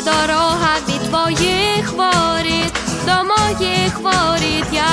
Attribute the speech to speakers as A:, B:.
A: дорога від твоїх воріт до моїх воріт. я.